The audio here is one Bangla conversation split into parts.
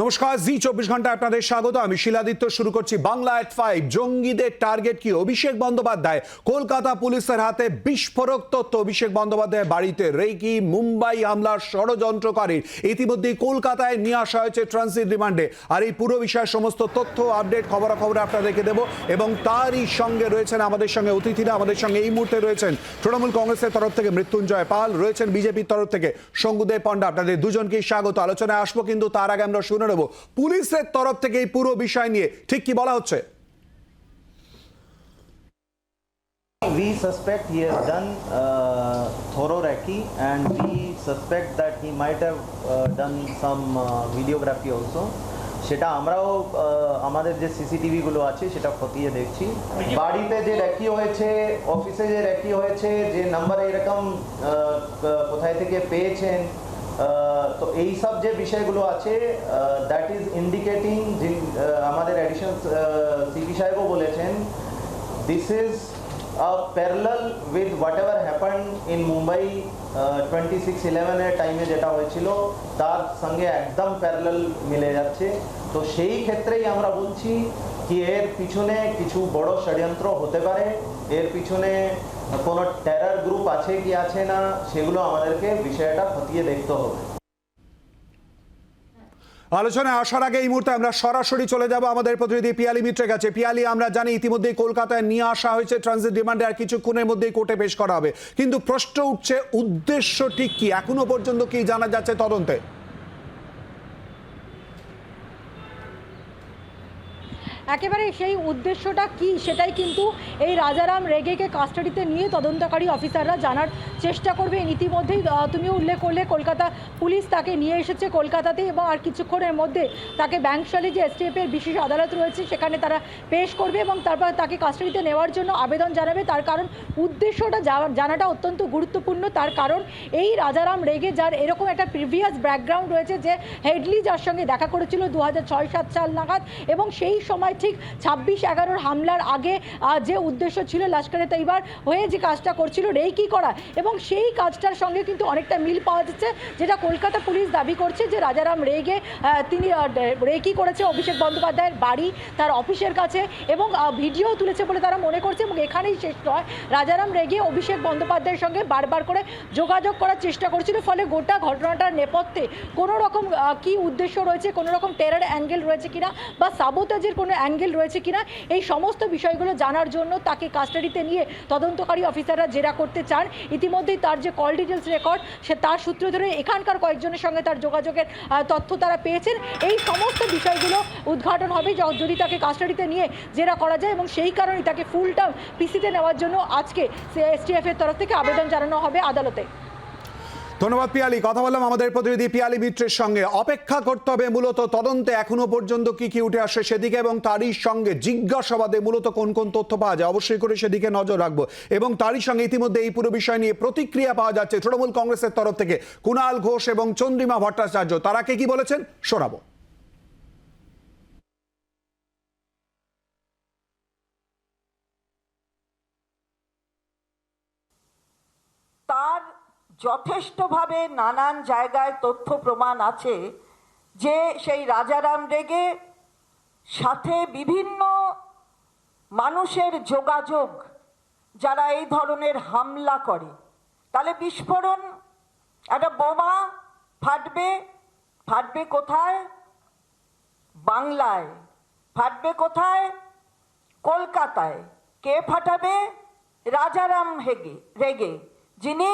নমস্কার, জি চব্বিশ ঘণ্টা আপনাদের স্বাগত। আমি শিলাদিত্য, শুরু করছি বাংলা এট ফাইভ জঙ্গিদের টার্গেট কি? অভিষেক বন্দ্যোপাধ্যায়, কলকাতা পুলিশের হাতে বিস্ফোরক তথ্য। অভিষেক বন্দ্যোপাধ্যায়ের বাড়িতে রেকি, মুম্বাই হামলার ষড়যন্ত্রকারীর ইতিমধ্যেই কলকাতায় নিয়ে আসা হয়েছে ট্রানজিট রিমান্ডে আর এই পুরো বিষয়ে সমস্ত তথ্য আপডেট খবরাখবর আপনাদেরকে দেবো। এবং তারই সঙ্গে রয়েছেন আমাদের সঙ্গে অতিথিরা। আমাদের সঙ্গে এই মুহূর্তে রয়েছেন তৃণমূল কংগ্রেসের তরফ থেকে মৃত্যুঞ্জয় পাল, রয়েছেন বিজেপির তরফ থেকে শঙ্কুদেব পণ্ডা। আপনাদের দুজনকেই স্বাগত। আলোচনায় আসব কিন্তু তার আগে আমরা শুনে নেব। পুলিশের তরফ থেকে এই পুরো বিষয় নিয়ে ঠিক কি বলা হচ্ছে? We suspect he has done uh, thorough recce and we suspect that he might have uh, done some uh, videography also. সেটা আমরাও আহ, আমাদের যে সিসিটিভি গুলো আছে সেটা খতিয়ে দেখছি। বাড়িতে যে রেকি হয়েছে অফিসে যে রেকি হয়েছে যে নাম্বার এরকম ক- কোথায় থেকে পেয়েছেন তো এই সব যে বিষয়গুলো আছে দ্যাট ইজ ইন্ডিকেটিং আমাদের অ্যাডিশনাল সিপি সাহেবও বলেছেন this is a parallel with whatever happened in Mumbai uh, 2611 এর টাইমে যেটা হয়েছিল তার সঙ্গে একদম প্যারালাল মিলে যাচ্ছে। তো সেই ক্ষেত্রেই আমরা বলছি কি এর পিছনে কিছু বড় ষড়যন্ত্র হতে পারে এর পিছনে কোনো টেরার আছে কি আছে না, সেগুলো আমাদেরকে বিষয়টা খতিয়ে দেখতে হবে। আলোচনায় আসার আগে এই মুহূর্তে আমরা সরাসরি চলে যাব আমাদের প্রতিনিধি পিয়ালি মিত্রের কাছে। পিয়ালি, আমরা জানি ইতিমধ্যেই কলকাতায় নিয়ে আসা হয়েছে ট্রানজিট ডিমান্ডে আর কিছুক্ষণের মধ্যেই কোর্টে পেশ করা হবে। কিন্তু প্রশ্ন উঠছে, উদ্দেশ্য ঠিক কি? এখনও পর্যন্ত কি জানা যাচ্ছে তদন্তে? একেবারে সেই উদ্দেশ্যটা কি সেটাই কিন্তু এই রাজারাম রেগেকে কাস্টাডিতে নিয়ে তদন্তকারী অফিসাররা জানার চেষ্টা করবে। ইতিমধ্যেই তুমিও উল্লেখ করলে, কলকাতা পুলিশ তাকে নিয়ে এসেছে কলকাতাতে এবং আর কিছুক্ষণের মধ্যে তাকে ব্যাংকশালী যে এসটিএফের বিশেষ আদালত রয়েছে, সেখানে তারা পেশ করবে এবং তারপর তাকে কাস্টাডিতে নেওয়ার জন্য আবেদন জানাবে। তার কারণ, উদ্দেশ্যটা জানাটা অত্যন্ত গুরুত্বপূর্ণ। তার কারণ, এই রাজারাম রেগে যার এরকম একটা প্রিভিয়াস ব্যাকগ্রাউন্ড রয়েছে যে হেডলি যার সঙ্গে দেখা করেছিল দু হাজার সাল নাগাদ এবং সেই সময় ঠিক ছাব্বিশ এগারোর হামলার আগে যে উদ্দেশ্য ছিল লস্করে তৈবার হয়ে যে কাজটা করছিল রেকি করা এবং সেই কাজটার সঙ্গে কিন্তু অনেকটা মিল পাওয়া যাচ্ছে, যেটা কলকাতা পুলিশ দাবি করছে যে রাজারাম রেগে তিনি রেকি করেছে অভিষেক বন্দ্যোপাধ্যায়ের বাড়ি তার অফিসের কাছে এবং ভিডিও তুলেছে বলে তারা মনে করছে এবং এখানেই শেষ নয়। রাজারাম রেগে অভিষেক বন্দ্যোপাধ্যায়ের সঙ্গে বারবার করে যোগাযোগ করার চেষ্টা করছিল, ফলে গোটা ঘটনাটার নেপথ্যে কোনো রকম কি উদ্দেশ্য রয়েছে কোনো রকম টেরার অ্যাঙ্গেল রয়েছে কিনা বা সাবোতাজের কোনো অ্যাঙ্গেল রয়েছে কিনা, এই সমস্ত বিষয়গুলো জানার জন্য তাকে কাস্টাডিতে নিয়ে তদন্তকারী অফিসাররা জেরা করতে চান। ইতিমধ্যেই তার যে কল ডিটেলস রেকর্ড, সে তার সূত্র ধরে এখানকার কয়েকজনের সঙ্গে তার যোগাযোগের তথ্য তারা পেয়েছেন। এই সমস্ত বিষয়গুলো উদ্ঘাটন হবে যদি তাকে কাস্টাডিতে নিয়ে জেরা করা যায় এবং সেই কারণেই তাকে ফুল টার্ম পিসিতে নেওয়ার জন্য আজকে এসটিএফ এর তরফ থেকে আবেদন জানানো হবে আদালতে। ধন্যবাদ পিয়ালি। কথা বললাম আমাদের প্রতিনিধি পিয়ালি মিত্রের সঙ্গে। অপেক্ষা করতে হবে মূলত তদন্তে এখনও পর্যন্ত কি কি উঠে আসে সেদিকে এবং তারই সঙ্গে জিজ্ঞাসাবাদে মূলত কোন কোন তথ্য পাওয়া যায়। অবশ্যই করে সেদিকে নজর রাখব। এবং তারই সঙ্গে ইতিমধ্যে এই পুরো বিষয় নিয়ে প্রতিক্রিয়া পাওয়া যাচ্ছে তৃণমূল কংগ্রেসের তরফ থেকে। কুণাল ঘোষ এবং চন্দ্রিমা ভট্টাচার্য, তারা কে কি বলেছেন? শোনাবো তার যথেষ্টভাবে নানান জায়গায় তথ্য প্রমাণ আছে যে সেই রাজারাম রেগে সাথে বিভিন্ন মানুষের যোগাযোগ, যারা এই ধরনের হামলা করে। তাহলে বিস্ফোরণ, একটা বোমা ফাটবে ফাটবে কোথায়? বাংলায়। ফাটবে কোথায়? কলকাতায়। কে ফাটাবে? রাজারাম হেগে রেগে, যিনি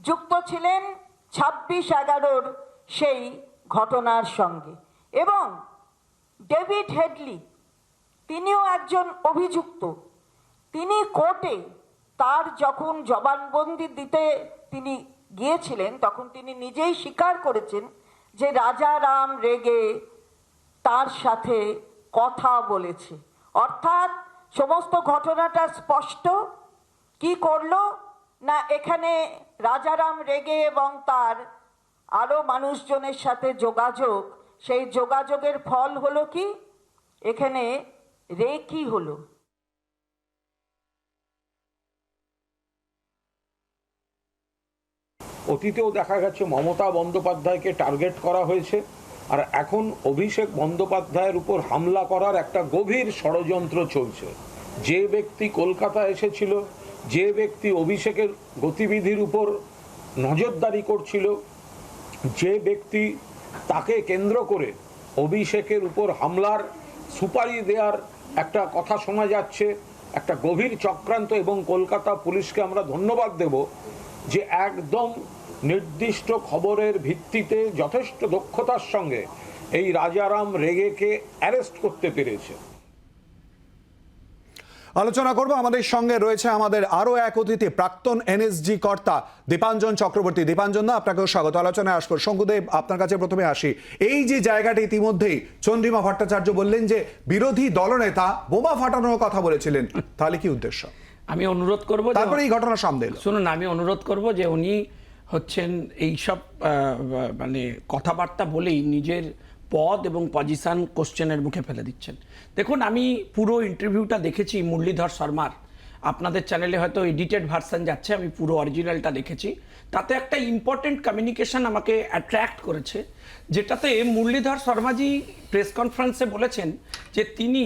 যুক্ত ছিলেন ছাব্বিশ এগারোর সেই ঘটনার সঙ্গে। এবং ডেভিড হেডলি, তিনিও একজন অভিযুক্ত। তিনি কোর্টে তার যখন জবানবন্দি দিতে তিনি গিয়েছিলেন, তখন তিনি নিজেই স্বীকার করেছেন যে রাজা রাম রেগে তার সাথে কথা বলেছে। অর্থাৎ সমস্ত ঘটনাটা স্পষ্ট। কি করল? না, এখানে রাজারাম রেগে এবং তার আরও মানুষজনের সাথে যোগাযোগ, সেই যোগাযোগের ফল হলো কি? এখানে রে কি হলো? অতীতেও দেখা গেছে মমতা বন্দ্যোপাধ্যায়কে টার্গেট করা হয়েছে, আর এখন অভিষেক বন্দ্যোপাধ্যায়ের উপর হামলা করার একটা গভীর ষড়যন্ত্র চলছে। যে ব্যক্তি কলকাতা এসেছিল যে ব্যক্তি অভিষেকের গতিবিধির উপর নজরদারি করছিল, যে ব্যক্তি তাকে কেন্দ্র করে অভিষেকের উপর হামলার সুপারি দেওয়ার একটা কথা শোনা যাচ্ছে, একটা গভীর চক্রান্ত এবং কলকাতা পুলিশকে আমরা ধন্যবাদ দেব যে একদম নির্দিষ্ট খবরের ভিত্তিতে যথেষ্ট দক্ষতার সঙ্গে এই রাজারাম রেগেকে অ্যারেস্ট করতে পেরেছে। আলোচনা করব। আমাদের সঙ্গে রয়েছে আমাদের আরও এক অতিথি প্রাক্তন এনএসজি কর্তা দীপাঞ্জন চক্রবর্তী। দীপাঞ্জন দা আপনাকেও স্বাগত। আলোচনায় আসব। শঙ্কুদেব আপনার কাছে প্রথমে আসি। এই যে জায়গাটি ইতিমধ্যেই চন্দ্রিমা ভট্টাচার্য বললেন যে বিরোধী দলনেতা বোমা ফাটানোর কথা বলেছিলেন। তাহলে কি উদ্দেশ্য? আমি অনুরোধ করব তারপরে এই ঘটনা সামনে শুনুন আমি অনুরোধ করব যে উনি হচ্ছেন এইসব মানে কথাবার্তা বলেই নিজের পদ এবং পজিশন কোশ্চেনের মুখে ফেলে দিচ্ছেন। দেখুন, আমি পুরো ইন্টারভিউটা দেখেছি মুরলীধর শর্মার। আপনাদের চ্যানেলে হয়তো এডিটেড ভার্সন যাচ্ছে, আমি পুরো অরিজিনালটা দেখেছি। তাতে একটা ইম্পর্টেন্ট কমিউনিকেশন আমাকে অ্যাট্রাক্ট করেছে, যেটাতে মুরলীধর শর্মাজি প্রেস কনফারেন্সে বলেছেন যে তিনি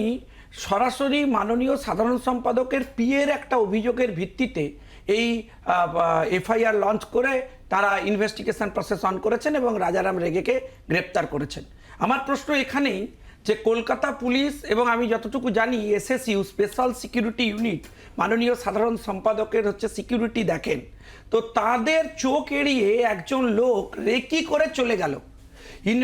সরাসরি মাননীয় সাধারণ সম্পাদকের পিয়ের একটা অভিযোগের ভিত্তিতে এই এফআইআর লঞ্চ করে তারা ইনভেস্টিগেশন প্রসেস অন করেছেন এবং রাজারাম রেগেকে গ্রেপ্তার করেছেন। আমার প্রশ্ন এখানেই যে কলকাতা পুলিশ এবং আমি যতটুকু জানি এসএসইউ স্পেশাল সিকিউরিটি ইউনিট মাননীয় সাধারণ সম্পাদকের হচ্ছে সিকিউরিটি দেখেন। তো তাদের চোখ এড়িয়ে একজন লোক রেকি করে চলে গেল।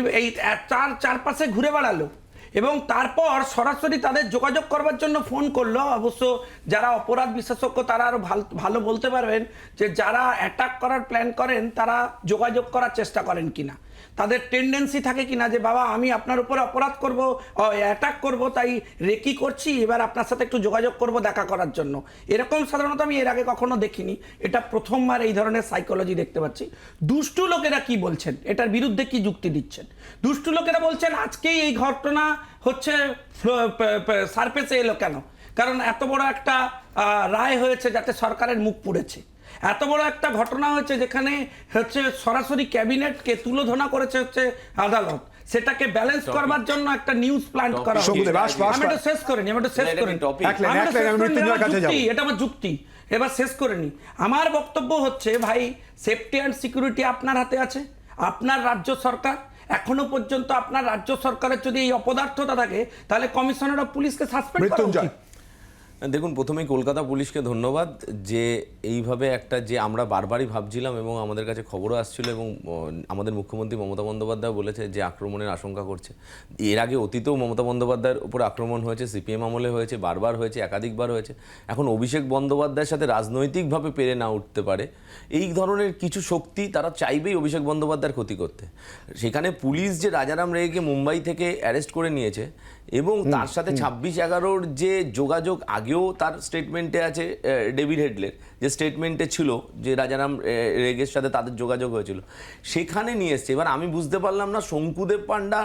এই চার, চারপাশে ঘুরে বেড়ালো এবং তারপর সরাসরি তাদের যোগাযোগ করবার জন্য ফোন করল। অবশ্য যারা অপরাধ বিশেষজ্ঞ, তারা আরও ভাল- ভালো বলতে পারবেন যে যারা অ্যাটাক করার প্ল্যান করেন, তারা যোগাযোগ করার চেষ্টা করেন কিনা। তাদের টেন্ডেন্সি থাকে কিনা যে, বাবা, আমি আপনার উপরে অপরাধ করব অ্যাটাক করব, তাই রেকি করছি? এবার আপনার সাথে একটু যোগাযোগ করব দেখা করার জন্য। এরকম সাধারণত আমি এর আগে কখনো দেখিনি। এটা প্রথমবার এই ধরনের সাইকোলজি দেখতে পাচ্ছি। দুষ্টু লোকেরা কি বলছেন? এটার বিরুদ্ধে কি যুক্তি দিচ্ছেন? দুষ্টু লোকেরা বলছেন, আজকেই এই ঘটনা হচ্ছে সারফেসে এলো কেন? কারণ এত বড় একটা রায় হয়েছে যাতে সরকারের মুখ পুড়েছে। এত বড় একটা ঘটনা হয়েছে যেখানে হচ্ছে সরাসরি ক্যাবিনেটকে তুলোধনা করেছে হচ্ছে আদালত। সেটাকে ব্যালেন্স করবার জন্য একটা নিউজ প্ল্যান করা আমি একটু শেষ করে নি আমি এটা শেষ আমি করে নি, মৃত্যুঞ্জয়ের কাছে যুক্তি, এটা আমার যুক্তি। এবার শেষ করে নি আমার বক্তব্য হচ্ছে ভাই সেফটি অ্যান্ড সিকিউরিটি আপনার হাতে আছে আপনার রাজ্য সরকার এখনও পর্যন্ত আপনার রাজ্য সরকারের যদি এই অপদার্থতা থাকে তাহলে কমিশনার অফ পুলিশকে সাসপেন্ড করা উচিত। দেখুন প্রথমেই কলকাতা পুলিশকে ধন্যবাদ যে এইভাবে একটা যে আমরা বারবারই ভাবছিলাম এবং আমাদের কাছে খবরও আসছিল এবং আমাদের মুখ্যমন্ত্রী মমতা বন্দ্যোপাধ্যায় বলেছে যে আক্রমণের আশঙ্কা করছে। এর আগে অতীতেও মমতা বন্দ্যোপাধ্যায়ের উপর আক্রমণ হয়েছে সিপিএম আমলে হয়েছে বারবার হয়েছে একাধিকবার হয়েছে। এখন অভিষেক বন্দ্যোপাধ্যায়ের সাথে রাজনৈতিকভাবে পেরে না উঠতে পারে। এই ধরনের কিছু শক্তি তারা চাইবেই অভিষেক বন্দ্যোপাধ্যায়ের ক্ষতি করতে। সেখানে পুলিশ যে রাজারাম রেগে মুম্বাই থেকে অ্যারেস্ট করে নিয়েছে এবং তার সাথে ছাব্বিশ এগারোর যে যোগাযোগ আগেও তার স্টেটমেন্টে আছে ডেভিড হেডলের যে স্টেটমেন্টে ছিল যে রাজারাম রেগের সাথে তাদের যোগাযোগ হয়েছিল সেখানে নিয়ে এসছে এবার আমি বুঝতে পারলাম না শঙ্কুদেব পান্ডা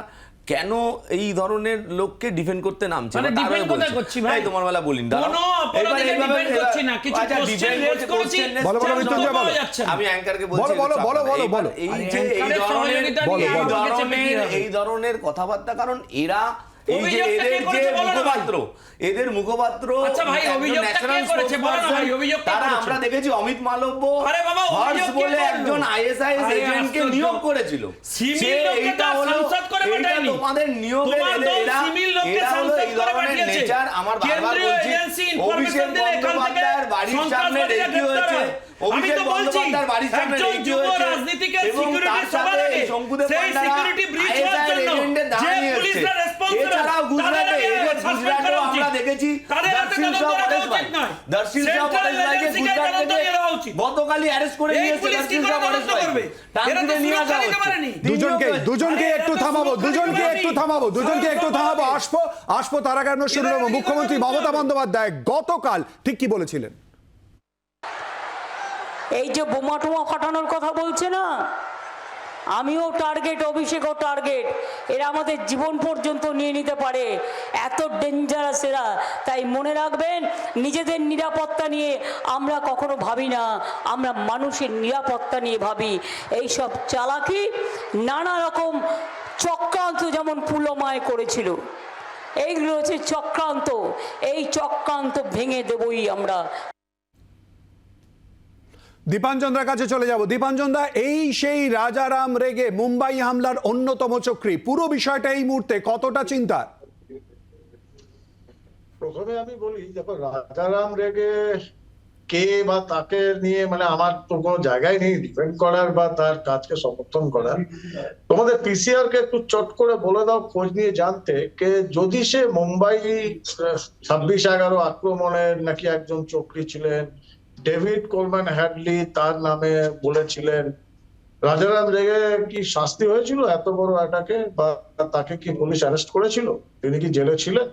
কেন এই ধরনের লোককে ডিফেন্ড করতে নামছে মানে কোথায় করছি ভাই? তোমার বেলা বলিনি দাঁড়াও। কোনো অপরাধীকে এইভাবে- করছি না, কিছু আচ্ছা, করছে, বলো, বলো, মৃত্যুঞ্জয়, বলো। আমি অ্যাঙ্কারকে বলছি বলো, যে ধরনের? এই ধরনের কথাবার্তা কারণ এরা এই যে এদের যে? মুখপাত্র এদের মুখপাত্র আচ্ছা ভাই, অভিযোগটা কে করেছে? বলো না ভাই, অভিযোগটা তারা আমরা দেখেছি অমিত মালব্য আরে বাবা, অভিযোগ বলে একজন আইএসআইএস এজেন্টকে নিয়োগ করেছিল সিমির লোককে সাংসদ করে পাঠায়নি। তোমাদের নিয়োগের এরা সিমির লোককে সাংসদ করে পাঠিয়েছে। নেচার আমার বারবার বলছি অভিষেক বন্দ্যোপাধ্যায়ের বাড়ির সামনে সন্ত্রাসবাদীরা হয়েছে আমি তো বলছি, একজন যুব security তার সবার আগে সেই পান্ডারা security হওয়ার জন্য যে পুলিশরা এছাড়াও গুজরাটে আমরা দেখেছি দর্শিল শাহ ভাই। দর্শিল শাহ ভাইকে গুজরাট থেকে। গতকালই অ্যারেস্ট করে নিয়েছে দর্শিল শাহ নিয়ে। দুজনকে দুজনকে একটু থামাবো দুজনকে একটু থামাবো দুজনকে একটু থামাবো। আসব আসব মুখ্যমন্ত্রী মমতা বন্দ্যোপাধ্যায় গতকাল ঠিক কি বলেছিলেন? এই যে বোমা টোমা ফাটানোর কথা বলছে না? আমিও টার্গেট অভিষেকও টার্গেট এরা আমাদের জীবন পর্যন্ত নিয়ে নিতে পারে। এত ডেঞ্জারাস এরা। তাই মনে রাখবেন, নিজেদের নিরাপত্তা নিয়ে আমরা কখনো ভাবি না। আমরা মানুষের নিরাপত্তা নিয়ে ভাবি। এইসব চালাকি নানা রকম চক্রান্ত যেমন পুলমায় করেছিল। এইগুলো হচ্ছে চক্রান্ত। এই চক্রান্ত ভেঙে দেবই আমরা। দীপাঞ্চন্দ্রার কাছে চলে যাব। দীপাঞ্চন্দা এই সেই রাজারাম রেগে মুম্বাই হামলার অন্যতম চক্রী। পুরো বিষয়টা এই মুহূর্তে কতটা চিন্তার? প্রথমে আমি বলি, দেখো, রাজারাম রেগে কে বা তাকে নিয়ে মানে আমার তো কোনো জায়গায় নেই। ডিপেন্ড করার বা তার কাজকে সমর্থন করার। তোমাদের পিসিআর কে একটু চট করে বলে দাও, খোঁজ নিয়ে জানতে কে যদি সে মুম্বাই ছাব্বিশ এগারো আক্রমণের নাকি একজন চক্রী ছিলেন ডেভিড কোলম্যান হ্যাডলি তার নামে বলেছিলেন, রাজারাম রেগে কি শাস্তি হয়েছিল এত বড় অ্যাটাকে বা তাকে কি পুলিশ অ্যারেস্ট করেছিল? তিনি কি জেলে ছিলেন?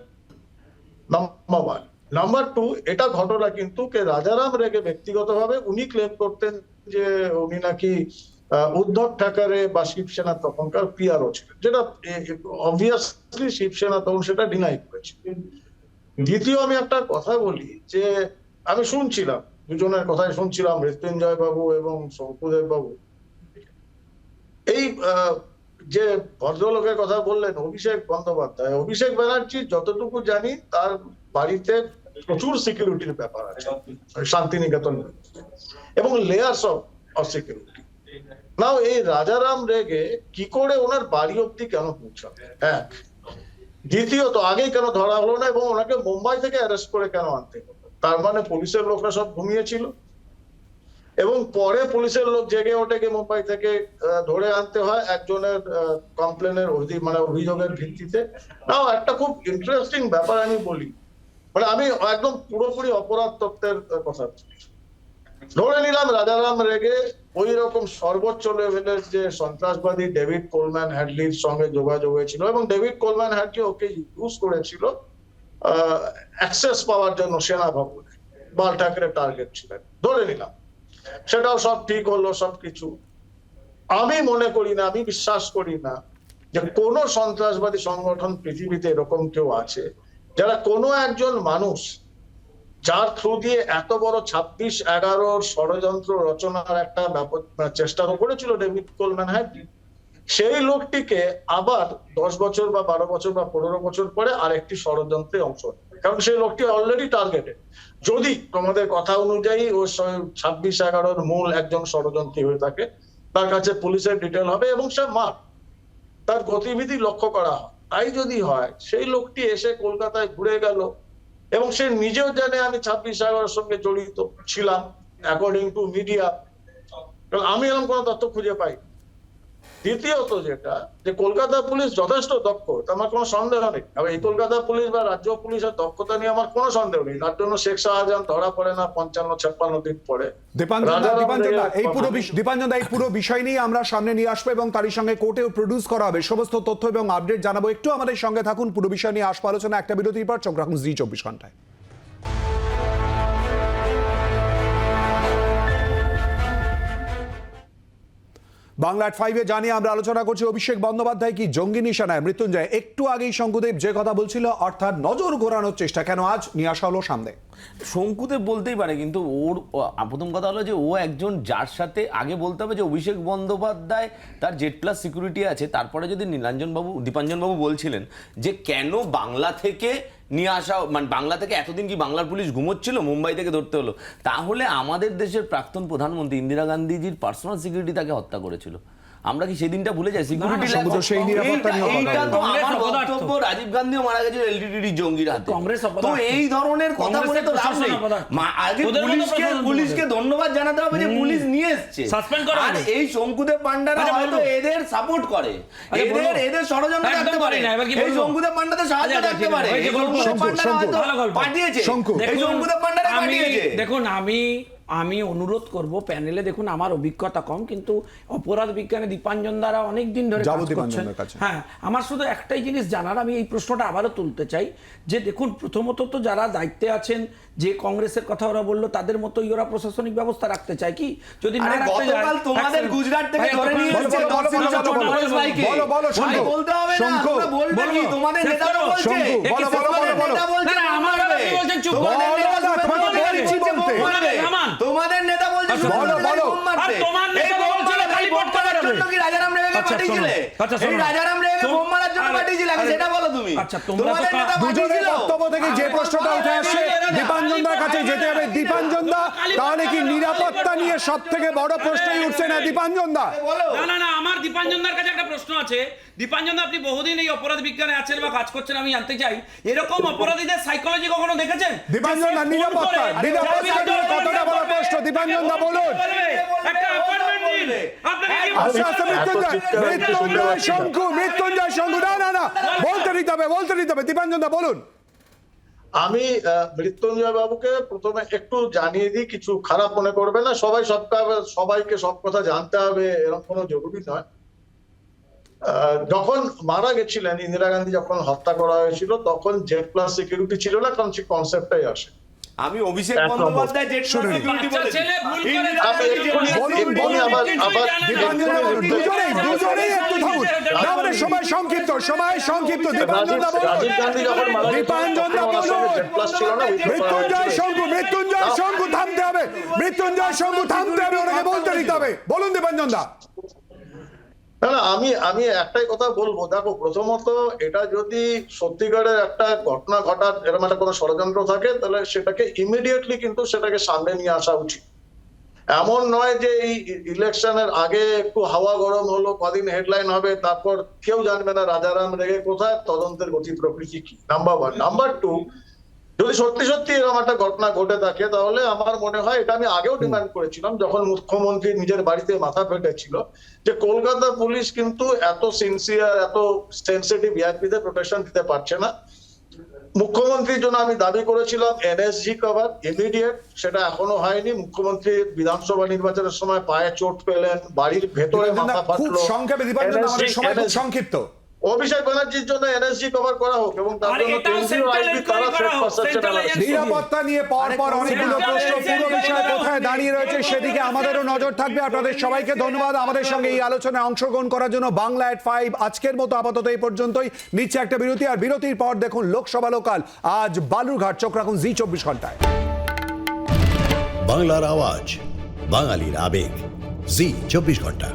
নাম্বার ওয়ান নাম্বার টু এটা ঘটনা কিন্তু কে রাজারাম রেগে ব্যক্তিগতভাবে উনি ক্লেম করতেন যে উনি নাকি উদ্ধব ঠাকারে বা শিবসেনা তখনকার পিআরও ছিলেন, যেটা অবভিয়াসলি শিবসেনা তখন সেটা ডিনাই করেছিল। দ্বিতীয় আমি একটা কথা বলি যে, আমি শুনছিলাম দুজনের কথাই শুনছিলাম মৃত্যুঞ্জয় বাবু এবং শঙ্কুদেব বাবু। এই যে ভদ্রলোকের কথা বললেন, অভিষেক বন্দ্যোপাধ্যায়, অভিষেক ব্যানার্জি যতটুকু জানি, তার বাড়িতে প্রচুর সিকিউরিটির ব্যাপার আছে, শান্তিনিকেতন। এবং লেয়ার্স অফ সিকিউরিটি নাও এই রাজারাম রেগে কি করে ওনার বাড়ি অব্দি কেন পৌঁছাবে এক। দ্বিতীয়ত আগেই কেন ধরা হলো না এবং ওনাকে মুম্বাই থেকে অ্যারেস্ট করে কেন আনতে হলো? তার মানে পুলিশের লোকরা সব ঘুমিয়েছিল। এবং পরে পুলিশের লোক জেগে ওঠে গিয়ে মুম্বাই থেকে ধরে আনতে হয় একজনের কমপ্লেনের মানে অভিযোগের ভিত্তিতে। নাও, একটা খুব ইন্টারেস্টিং ব্যাপার আমি বলি। মানে আমি একদম পুরোপুরি অপরাধ তত্ত্বের কথা ধরে নিলাম রাজারাম রেগে ওই রকম সর্বোচ্চ লেভেলের যে সন্ত্রাসবাদী ডেভিড কোলম্যান হ্যাডলির সঙ্গে যোগাযোগ হয়েছিল। এবং ডেভিড কোলম্যান হ্যাডলি ওকে ইউজ করেছিল অ্যাক্সেস পাওয়ার জন্য সেনা ভবনে বাল ঠাকরে টার্গেট ছিলেন। ধরে নিলাম, সেটাও সব ঠিক হলো সবকিছু আমি মনে করি না, আমি বিশ্বাস করি না যে কোনো সন্ত্রাসবাদী সংগঠন পৃথিবীতে এরকম কেউ আছে, যারা কোনো একজন মানুষ যার থ্রু দিয়ে এত বড় ছাব্বিশ এগারোর ষড়যন্ত্র রচনার একটা চেষ্টা করেছিল ডেভিড কোলম্যান হ্যাডলি সেই লোকটিকে আবার দশ বছর বা বারো বছর বা পনেরো বছর পরে আরেকটি ষড়যন্ত্রে অংশ কারণ সেই লোকটি অলরেডি টার্গেটেড যদি তোমাদের কথা অনুযায়ী ও ছাব্বিশ এগারোর মূল একজন ষড়যন্ত্রী হয়ে থাকে, তার কাছে পুলিশের ডিটেল হবে এবং সে মার। তার গতিবিধি লক্ষ্য করা হয়। তাই যদি হয়, সেই লোকটি এসে কলকাতায় ঘুরে গেল এবং সে নিজেও জানে আমি ছাব্বিশ এগারোর সঙ্গে জড়িত ছিলাম অ্যাকর্ডিং টু মিডিয়া আমি এরকম কোনো তথ্য খুঁজে পাই দ্বিতীয়ত যেটা যে কলকাতা পুলিশ যথেষ্ট দক্ষ তা আমার কোনো সন্দেহ নেই। আর এই কলকাতা পুলিশ বা রাজ্য পুলিশের দক্ষতা নিয়ে আমার কোনো সন্দেহ নেই। তার জন্য শেখ শাহজাহান ধরা পড়ে না পঞ্চান্ন ছাপ্পান্ন দিন পরে। এই পুরো বিষ- এই পুরো বিষয় নিয়ে আমরা সামনে নিয়ে আসব এবং তারই সঙ্গে কোর্টেও প্রডিউস করা হবে। সমস্ত তথ্য এবং আপডেট জানাব। একটু আমাদের সঙ্গে থাকুন। পুরো বিষয় নিয়ে আসব আলোচনা একটা বিরতির পর। চোখ রাখুন জি চব্বিশ ঘন্টায়। বাংলা ফাইভে জানিয়ে আমরা আলোচনা করছি। অভিষেক বন্দ্যোপাধ্যায় কি জঙ্গি নিশানায় মৃত্যুঞ্জয়? একটু আগেই শঙ্কুদেব যে কথা বলছিল, অর্থাৎ নজর ঘোরানোর চেষ্টা। কেন আজ নিয়ে আসা হলো সামনে? শঙ্কুতে বলতেই পারে, কিন্তু ওর প্রথম কথা হলো যে ও একজন যার সাথে আগে বলতে হবে যে অভিষেক বন্দ্যোপাধ্যায় তার জেড প্লাস সিকিউরিটি আছে, তারপরে যদি নীলাঞ্জন বাবু বলছিলেন যে কেন বাংলা থেকে নিয়ে আসা মানে বাংলা থেকে এতদিন কি বাংলার পুলিশ ঘুমোচ্ছিল, মুম্বাই থেকে ধরতে হলো, তাহলে আমাদের দেশের প্রাক্তন প্রধানমন্ত্রী ইন্দিরা গান্ধীজির পার্সোনাল সিকিউরিটি তাকে হত্যা করেছিল। আমরা কি সেদিনটা ভুলে যাই? সিকিউরিটি সমুদ্র সেই নিরাপত্তা এইটা তো আমার বক্তব্য। রাজীব গান্ধীও মারা গেছিল এলটিটিডি জঙ্গির হাতে। কংগ্রেস তো এই ধরনের কথা বলে তো লাভ নেই। আগে পুলিশকে পুলিশকে ধন্যবাদ জানাতে হবে যে পুলিশ নিয়ে এসছে। Suspend করা আর এই শঙ্কুদেব পান্ডারা আচ্ছা, হয়তো এদের সাপোর্ট করে। আচ্ছা, এদের এদের ষড়যন্ত্র থাকতে পারে পারি। এই শঙ্কুদেব পান্ডাদের সাহায্য আচ্ছা, আচ্ছা, থাকতে পারে। এই শঙ্কুদেব শঙ্কু, পান্ডারা হয়তো পাঠিয়েছে এই শঙ্কুদেব পান্ডারা পাঠিয়েছে। দেখুন আমি আমি অনুরোধ করব প্যানেলে দেখুন আমার অভিজ্ঞতা কম কিন্তু অপরাধ বিজ্ঞানে দীপাঞ্জন দ্বারা অনেক দিন ধরে কাজ করছেন। হ্যাঁ আমার শুধু একটাই জিনিস জানার আমি এই প্রশ্নটা আবারও তুলতে চাই যে দেখুন প্রথমত তো যারা দায়িত্বে আছেন যে কংগ্রেসের কথা ওরা বলল তাদের মতোই ওরা প্রশাসনিক ব্যবস্থা রাখতে চায় কি? যদি না রাখতে গতকাল তোমাদের গুজরাট থেকে ধরে নিয়ে এসেছে বলো, বলো, শঙ্কু। বলতে হবে না তোমরা বলবে কি? তোমাদের নেতা বলছে। বলো, বলো, বলো, বলো। আমার বলছেন চুপ। তোমাদের বলতে। তোমাদের নেতা বলছে আচ্ছা, বলো, বলো। তোমার নেতা বলছে কি রাজারাম রেগে আচ্ছা, পাঠিয়েছিলে? আচ্ছা, শোনো। এই রাজারাম রেগে বোম মারার জন্য পাঠিয়েছিলে আগে সেটা বলো তুমি। আচ্ছা, তোমরা তো তোমাদের কা- নেতা দুজনের বক্তব্য থেকে যে প্রশ্নটা উঠে আসছে দীপাঞ্জন কাছে যেতে হবে। দীপাঞ্জন তাহলে কি নিরাপত্তা নিয়ে সব থেকে বড় প্রশ্নই উঠছে না দীপাঞ্জন দা না না না আমার দীপাঞ্জনদার কাছে একটা প্রশ্ন আছে। দীপাঞ্জনদা আপনি বহুদিন এই অপরাধ বিজ্ঞানে আছেন বা কাজ করছেন আমি জানতে চাই এরকম অপরাধীদের সাইকোলজি কখনো দেখেছেন? দীপাঞ্জন নিরাপত্তা নিরাপত্তা কতটা বড় প্রশ্ন? দীপাঞ্জন দা বলুন। একটা অ্যাপয়েন্টমেন্ট দিন আপনাকে কি আস্তে আস্তে মৃত্যুঞ্জয় মৃত্যুঞ্জয় শঙ্কু মৃত্যুঞ্জয় শঙ্কু না না না বলতে দিতে হবে বলতে দিতে হবে। দীপাঞ্জন দা বলুন। আমি মৃত্যুঞ্জয় বাবুকে প্রথমে একটু জানিয়ে দিই কিছু খারাপ মনে করবে না সবাই সব সবাইকে সব কথা জানতে হবে এরকম কোনো জরুরি নয়। আহ, যখন মারা গেছিলেন ইন্দিরা গান্ধী যখন হত্যা করা হয়েছিল তখন জেড প্লাস সিকিউরিটি ছিল না কারণ সে কনসেপ্টটাই আসে। আমি অভিষেক বন্দ্যোপাধ্যায় জেট শুনুন। সিকিউরিটি বলেছি দুজনেই দুজনেই একটু সময় সংক্ষিপ্ত সময় সংক্ষিপ্ত দীপাঞ্জন দা বলুন। দীপাঞ্জন দা বলুন। মৃত্যুঞ্জয়। শঙ্কু মৃত্যুঞ্জয় শঙ্কু থামতে হবে মৃত্যুঞ্জয় শঙ্কু থামতে হবে ওনাকে বলতে দিতে হবে। বলুন দীপাঞ্জন দা। না না, আমি আমি একটাই কথা বলব। দেখো, প্রথমত এটা যদি সত্যিকারের একটা ঘটনা ঘটার এরকম একটা কোনো ষড়যন্ত্র থাকে, তাহলে সেটাকে ইমিডিয়েটলি কিন্তু সেটাকে সামনে নিয়ে আসা উচিত। এমন নয় যে এই ইলেকশনের আগে একটু হাওয়া গরম হলো, কদিন হেডলাইন হবে, তারপর কেউ জানবে না রাজারাম রেগে কোথায়, তদন্তের গতি প্রকৃতি কি। নাম্বার ওয়ান নাম্বার টু যদি সত্যি সত্যি এরকম একটা ঘটনা ঘটে থাকে তাহলে আমার মনে হয় এটা আমি আগেও ডিমান্ড করেছিলাম যখন মুখ্যমন্ত্রী নিজের বাড়িতে মাথা ফেটেছিল যে কলকাতা পুলিশ কিন্তু এত সিনসিয়ার এত সেন্সিটিভ ভিআইপিদের প্রোটেকশন দিতে পারছে না। মুখ্যমন্ত্রীর জন্য আমি দাবি করেছিলাম এনএসজি কভার ইমিডিয়েট সেটা এখনও হয়নি। মুখ্যমন্ত্রী বিধানসভা নির্বাচনের সময় পায়ে চোট পেলেন বাড়ির ভেতরে মাথা ফাটলো। সংক্ষেপে সংক্ষিপ্ত। অভিষেক ব্যানার্জির জন্য এনএসজি কভার করা হোক এবং তার জন্য কেন্দ্রীয় আইবি তারা। নিরাপত্তা নিয়ে পর পর অনেকগুলো প্রশ্ন পুরো বিষয় কোথায় দাঁড়িয়ে রয়েছে সেদিকে আমাদেরও নজর থাকবে। আপনাদের সবাইকে ধন্যবাদ। আমাদের সঙ্গে এই আলোচনায় অংশগ্রহণ করার জন্য বাংলা এট ফাইভ আজকের মতো আপাতত এই পর্যন্তই। নিচ্ছে একটা বিরতি আর বিরতির পর দেখুন লোকসভা লোকাল। আজ বালুরঘাট চোখ রাখুন জি চব্বিশ ঘন্টায়। বাংলার আওয়াজ বাঙালির আবেগ। জি চব্বিশ ঘণ্টা।